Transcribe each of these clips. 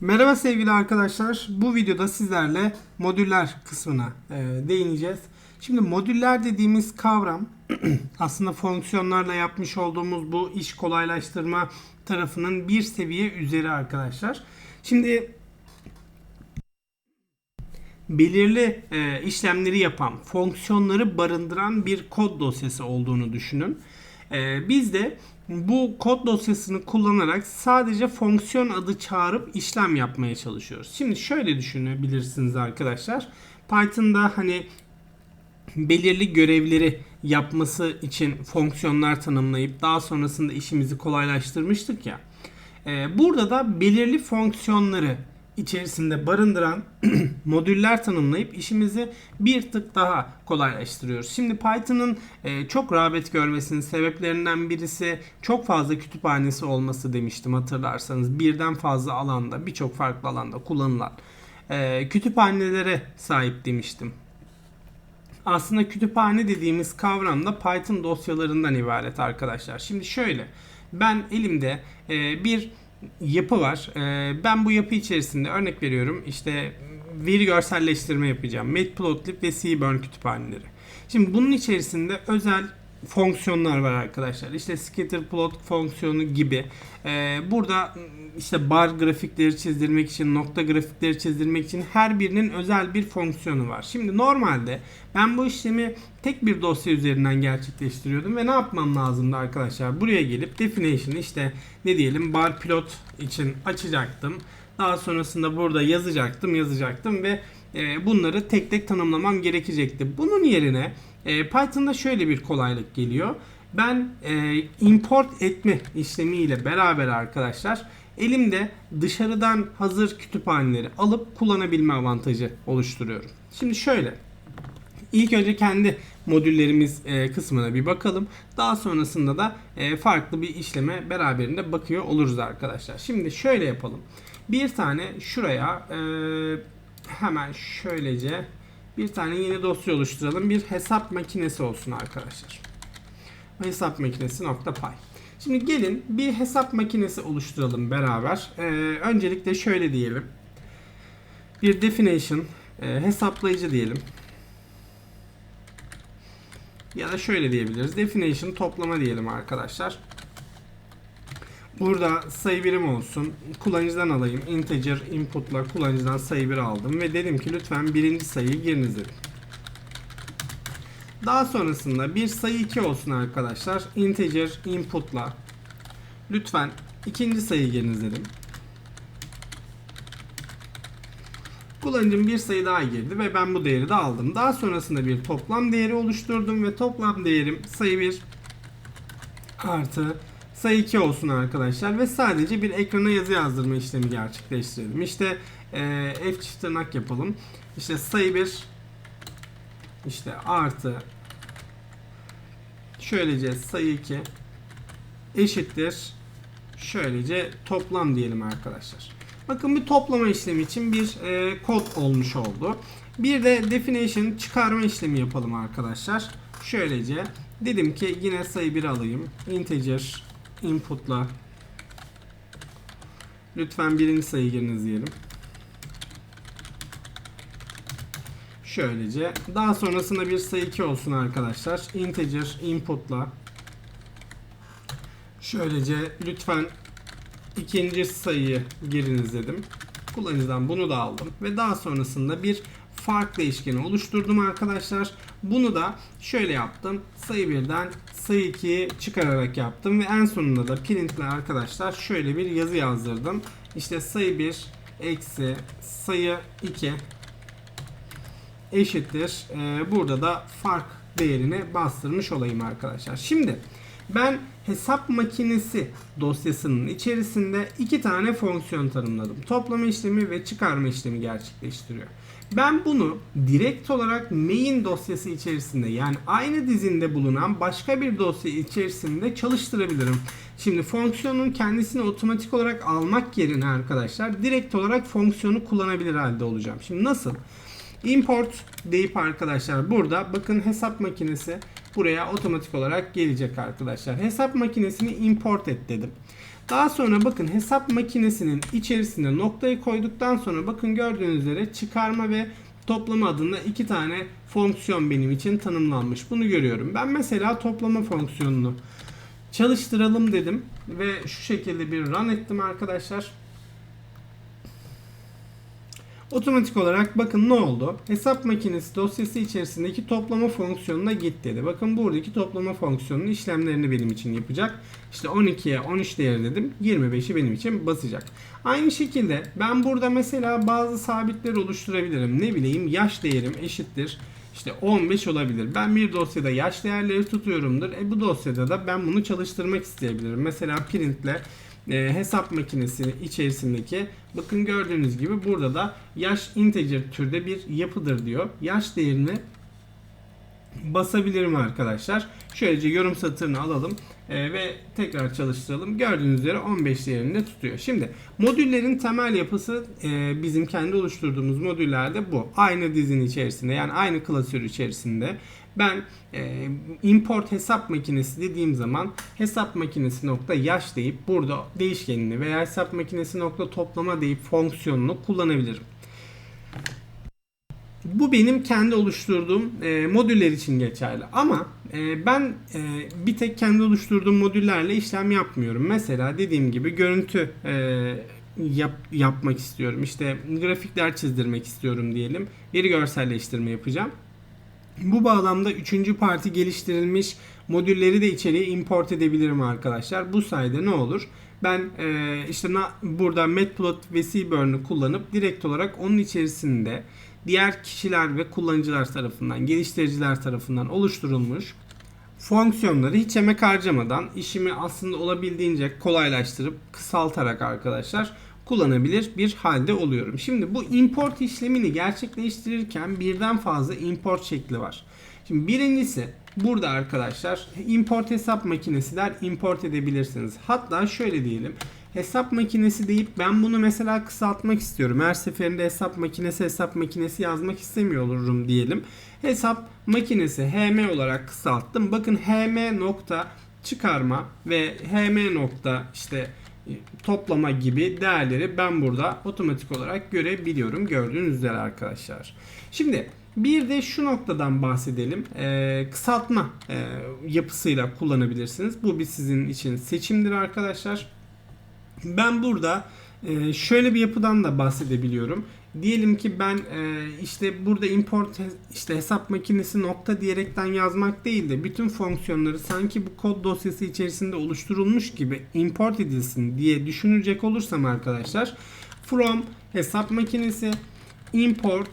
Merhaba sevgili arkadaşlar. Bu videoda sizlerle modüller kısmına e, değineceğiz. Şimdi modüller dediğimiz kavram aslında fonksiyonlarla yapmış olduğumuz bu iş kolaylaştırma tarafının bir seviye üzeri arkadaşlar. Şimdi belirli e, işlemleri yapan, fonksiyonları barındıran bir kod dosyası olduğunu düşünün. E, biz de bu kod dosyasını kullanarak sadece fonksiyon adı çağırıp işlem yapmaya çalışıyoruz. Şimdi şöyle düşünebilirsiniz arkadaşlar. Python'da hani belirli görevleri yapması için fonksiyonlar tanımlayıp daha sonrasında işimizi kolaylaştırmıştık ya. E, burada da belirli fonksiyonları içerisinde barındıran modüller tanımlayıp işimizi bir tık daha kolaylaştırıyoruz. Şimdi Python'ın e, çok rağbet görmesinin sebeplerinden birisi çok fazla kütüphanesi olması demiştim hatırlarsanız. Birden fazla alanda, birçok farklı alanda kullanılan e, kütüphanelere sahip demiştim. Aslında kütüphane dediğimiz kavram da Python dosyalarından ibaret arkadaşlar. Şimdi şöyle ben elimde e, bir yapı var. Ee, ben bu yapı içerisinde örnek veriyorum işte veri görselleştirme yapacağım. Matplotlib ve Seaborn kütüphaneleri. Şimdi bunun içerisinde özel fonksiyonlar var arkadaşlar. İşte scatterplot fonksiyonu gibi. Ee, burada işte bar grafikleri çizdirmek için, nokta grafikleri çizdirmek için her birinin özel bir fonksiyonu var. Şimdi normalde ben bu işlemi tek bir dosya üzerinden gerçekleştiriyordum ve ne yapmam lazımdı arkadaşlar? Buraya gelip definition işte ne diyelim bar pilot için açacaktım. Daha sonrasında burada yazacaktım, yazacaktım ve bunları tek tek tanımlamam gerekecekti. Bunun yerine e, Python'da şöyle bir kolaylık geliyor. Ben e, import etme işlemiyle beraber arkadaşlar elimde dışarıdan hazır kütüphaneleri alıp kullanabilme avantajı oluşturuyorum. Şimdi şöyle. İlk önce kendi modüllerimiz e, kısmına bir bakalım. Daha sonrasında da e, farklı bir işleme beraberinde bakıyor oluruz arkadaşlar. Şimdi şöyle yapalım. Bir tane şuraya e, hemen şöylece bir tane yeni dosya oluşturalım. Bir hesap makinesi olsun arkadaşlar. Hesap makinesi py. Şimdi gelin bir hesap makinesi oluşturalım beraber. Ee, öncelikle şöyle diyelim. Bir definition e, hesaplayıcı diyelim. Ya da şöyle diyebiliriz. Definition toplama diyelim arkadaşlar. Burada sayı birim olsun. Kullanıcıdan alayım. Integer input'la kullanıcıdan sayı bir aldım ve dedim ki lütfen birinci sayıyı giriniz dedim. Daha sonrasında bir sayı 2 olsun arkadaşlar. Integer input'la lütfen ikinci sayıyı giriniz dedim. Kullanıcım bir sayı daha girdi ve ben bu değeri de aldım. Daha sonrasında bir toplam değeri oluşturdum ve toplam değerim sayı 1 artı sayı 2 olsun arkadaşlar ve sadece bir ekrana yazı yazdırma işlemi gerçekleştirelim. İşte e, F çift tırnak yapalım. İşte sayı 1 işte artı şöylece sayı 2 eşittir şöylece toplam diyelim arkadaşlar. Bakın bir toplama işlemi için bir e, kod olmuş oldu. Bir de definition çıkarma işlemi yapalım arkadaşlar. Şöylece dedim ki yine sayı 1 alayım. Integer input'la lütfen birinci sayı giriniz diyelim. Şöylece. Daha sonrasında bir sayı 2 olsun arkadaşlar. Integer input'la şöylece lütfen ikinci sayıyı giriniz dedim. Kullanıcıdan bunu da aldım ve daha sonrasında bir fark değişkeni oluşturdum arkadaşlar. Bunu da şöyle yaptım. Sayı 1'den sayı 2'yi çıkararak yaptım ve en sonunda da printle arkadaşlar şöyle bir yazı yazdırdım. İşte sayı 1 eksi sayı 2 eşittir. Ee, burada da fark değerini bastırmış olayım arkadaşlar. Şimdi ben hesap makinesi dosyasının içerisinde iki tane fonksiyon tanımladım. Toplama işlemi ve çıkarma işlemi gerçekleştiriyor. Ben bunu direkt olarak main dosyası içerisinde yani aynı dizinde bulunan başka bir dosya içerisinde çalıştırabilirim. Şimdi fonksiyonun kendisini otomatik olarak almak yerine arkadaşlar direkt olarak fonksiyonu kullanabilir halde olacağım. Şimdi nasıl? Import deyip arkadaşlar burada bakın hesap makinesi buraya otomatik olarak gelecek arkadaşlar. Hesap makinesini import et dedim. Daha sonra bakın hesap makinesinin içerisinde noktayı koyduktan sonra bakın gördüğünüz üzere çıkarma ve toplama adında iki tane fonksiyon benim için tanımlanmış. Bunu görüyorum. Ben mesela toplama fonksiyonunu çalıştıralım dedim ve şu şekilde bir run ettim arkadaşlar. Otomatik olarak bakın ne oldu? Hesap makinesi dosyası içerisindeki toplama fonksiyonuna git dedi. Bakın buradaki toplama fonksiyonunun işlemlerini benim için yapacak. İşte 12'ye 13 değeri dedim. 25'i benim için basacak. Aynı şekilde ben burada mesela bazı sabitler oluşturabilirim. Ne bileyim yaş değerim eşittir. İşte 15 olabilir. Ben bir dosyada yaş değerleri tutuyorumdur. E bu dosyada da ben bunu çalıştırmak isteyebilirim. Mesela printle e, hesap makinesi içerisindeki bakın gördüğünüz gibi burada da yaş integer türde bir yapıdır diyor. Yaş değerini basabilirim arkadaşlar. Şöylece yorum satırını alalım e, ve tekrar çalıştıralım. Gördüğünüz üzere 15 değerinde tutuyor. Şimdi modüllerin temel yapısı e, bizim kendi oluşturduğumuz modüllerde bu. Aynı dizinin içerisinde yani aynı klasör içerisinde ben e, import hesap makinesi dediğim zaman hesap makinesi nokta yaş deyip burada değişkenini veya hesap makinesi nokta toplama deyip fonksiyonunu kullanabilirim. Bu benim kendi oluşturduğum e, modüller için geçerli. Ama ben e, bir tek kendi oluşturduğum modüllerle işlem yapmıyorum. Mesela dediğim gibi görüntü e, yap, yapmak istiyorum. İşte grafikler çizdirmek istiyorum diyelim. Bir görselleştirme yapacağım. Bu bağlamda üçüncü parti geliştirilmiş modülleri de içeriye import edebilirim arkadaşlar. Bu sayede ne olur? Ben e, işte burada Matplot ve Seaburn'u kullanıp direkt olarak onun içerisinde diğer kişiler ve kullanıcılar tarafından, geliştiriciler tarafından oluşturulmuş fonksiyonları hiç emek harcamadan işimi aslında olabildiğince kolaylaştırıp kısaltarak arkadaşlar kullanabilir bir halde oluyorum. Şimdi bu import işlemini gerçekleştirirken birden fazla import şekli var. Şimdi birincisi burada arkadaşlar import hesap makinesi der import edebilirsiniz. Hatta şöyle diyelim hesap makinesi deyip ben bunu mesela kısaltmak istiyorum. Her seferinde hesap makinesi hesap makinesi yazmak istemiyor olurum diyelim. Hesap makinesi HM olarak kısalttım. Bakın HM nokta çıkarma ve HM nokta işte toplama gibi değerleri ben burada otomatik olarak görebiliyorum. Gördüğünüz üzere arkadaşlar. Şimdi bir de şu noktadan bahsedelim. Ee, kısaltma e, yapısıyla kullanabilirsiniz. Bu bir sizin için seçimdir arkadaşlar. Ben burada e, şöyle bir yapıdan da bahsedebiliyorum. Diyelim ki ben e, işte burada import işte hesap makinesi nokta diyerekten yazmak değil de bütün fonksiyonları sanki bu kod dosyası içerisinde oluşturulmuş gibi import edilsin diye düşünecek olursam arkadaşlar from hesap makinesi import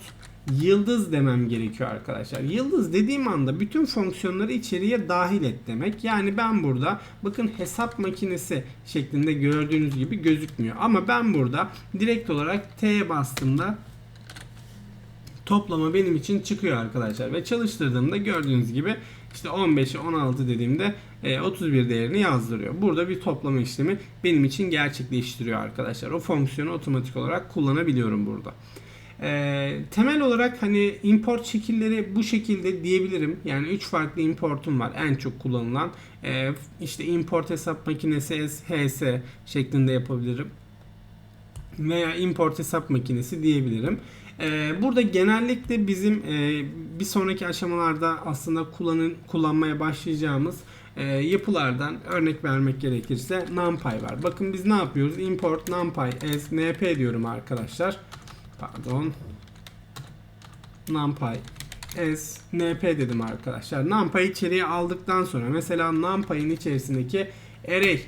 yıldız demem gerekiyor arkadaşlar. Yıldız dediğim anda bütün fonksiyonları içeriye dahil et demek. Yani ben burada bakın hesap makinesi şeklinde gördüğünüz gibi gözükmüyor. Ama ben burada direkt olarak T'ye bastığımda toplama benim için çıkıyor arkadaşlar. Ve çalıştırdığımda gördüğünüz gibi işte 15'e 16 dediğimde 31 değerini yazdırıyor. Burada bir toplama işlemi benim için gerçekleştiriyor arkadaşlar. O fonksiyonu otomatik olarak kullanabiliyorum burada. E, temel olarak hani import şekilleri bu şekilde diyebilirim. Yani 3 farklı importum var en çok kullanılan. E, işte import hesap makinesi HS şeklinde yapabilirim. Veya import hesap makinesi diyebilirim. Ee, burada genellikle bizim e, bir sonraki aşamalarda aslında kullanın, kullanmaya başlayacağımız e, yapılardan örnek vermek gerekirse NumPy var. Bakın biz ne yapıyoruz? Import NumPy as np diyorum arkadaşlar pardon numpy s np dedim arkadaşlar. Numpy içeriye aldıktan sonra mesela numpy'in içerisindeki array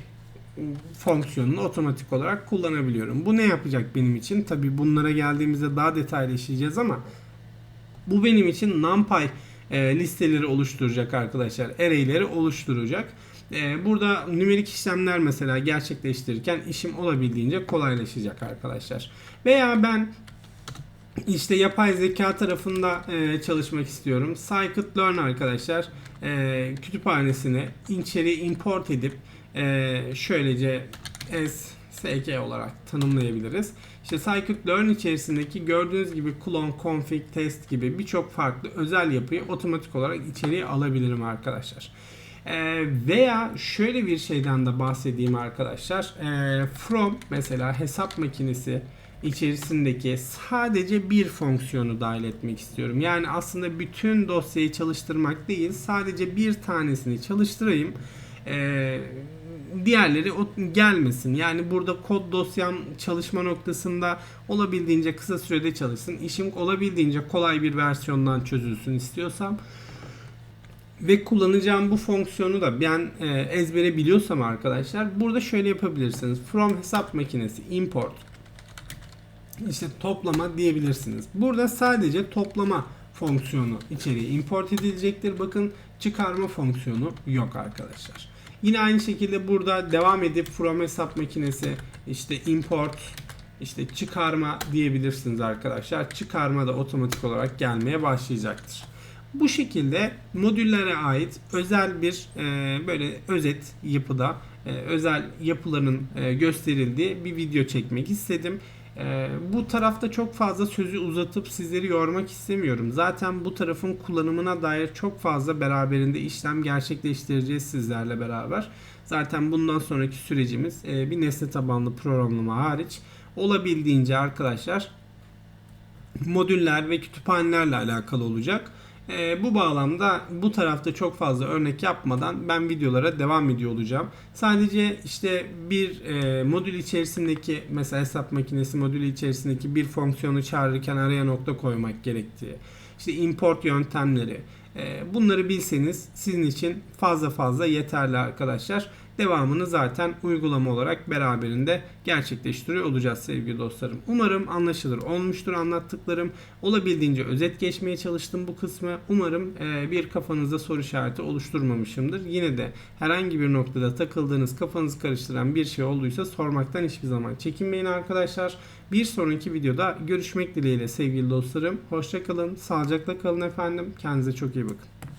fonksiyonunu otomatik olarak kullanabiliyorum. Bu ne yapacak benim için? Tabi bunlara geldiğimizde daha detaylı işleyeceğiz ama bu benim için numpy e, listeleri oluşturacak arkadaşlar. Array'leri oluşturacak. E, burada nümerik işlemler mesela gerçekleştirirken işim olabildiğince kolaylaşacak arkadaşlar. Veya ben işte yapay zeka tarafında e, çalışmak istiyorum. Scikit-learn arkadaşlar e, kütüphanesini içeri import edip e, şöylece SK olarak tanımlayabiliriz. İşte scikit-learn içerisindeki gördüğünüz gibi clone, config, test gibi birçok farklı özel yapıyı otomatik olarak içeriye alabilirim arkadaşlar. Ee, veya şöyle bir şeyden de bahsedeyim arkadaşlar. Ee, from mesela hesap makinesi içerisindeki sadece bir fonksiyonu dahil etmek istiyorum. Yani aslında bütün dosyayı çalıştırmak değil, sadece bir tanesini çalıştırayım. Ee, diğerleri gelmesin. Yani burada kod dosyam çalışma noktasında olabildiğince kısa sürede çalışsın. İşim olabildiğince kolay bir versiyondan çözülsün istiyorsam ve kullanacağım bu fonksiyonu da ben e, ezbere biliyorsam arkadaşlar burada şöyle yapabilirsiniz. From hesap makinesi import işte toplama diyebilirsiniz. Burada sadece toplama fonksiyonu içeriye import edilecektir. Bakın çıkarma fonksiyonu yok arkadaşlar. Yine aynı şekilde burada devam edip from hesap makinesi işte import işte çıkarma diyebilirsiniz arkadaşlar. Çıkarma da otomatik olarak gelmeye başlayacaktır. Bu şekilde modüllere ait özel bir e, böyle özet yapıda e, özel yapıların e, gösterildiği bir video çekmek istedim. E, bu tarafta çok fazla sözü uzatıp sizleri yormak istemiyorum. Zaten bu tarafın kullanımına dair çok fazla beraberinde işlem gerçekleştireceğiz sizlerle beraber. Zaten bundan sonraki sürecimiz e, bir nesne tabanlı programlama hariç olabildiğince arkadaşlar modüller ve kütüphanelerle alakalı olacak. E, bu bağlamda bu tarafta çok fazla örnek yapmadan ben videolara devam ediyor olacağım. Sadece işte bir e, modül içerisindeki mesela hesap makinesi modülü içerisindeki bir fonksiyonu çağırırken araya nokta koymak gerektiği, işte import yöntemleri, e, bunları bilseniz sizin için fazla fazla yeterli arkadaşlar. Devamını zaten uygulama olarak beraberinde gerçekleştiriyor olacağız sevgili dostlarım. Umarım anlaşılır olmuştur anlattıklarım. Olabildiğince özet geçmeye çalıştım bu kısmı. Umarım e, bir kafanızda soru işareti oluşturmamışımdır. Yine de herhangi bir noktada takıldığınız kafanızı karıştıran bir şey olduysa sormaktan hiçbir zaman çekinmeyin arkadaşlar. Bir sonraki videoda görüşmek dileğiyle sevgili dostlarım. Hoşçakalın, sağlıcakla kalın efendim. Kendinize çok iyi bakın.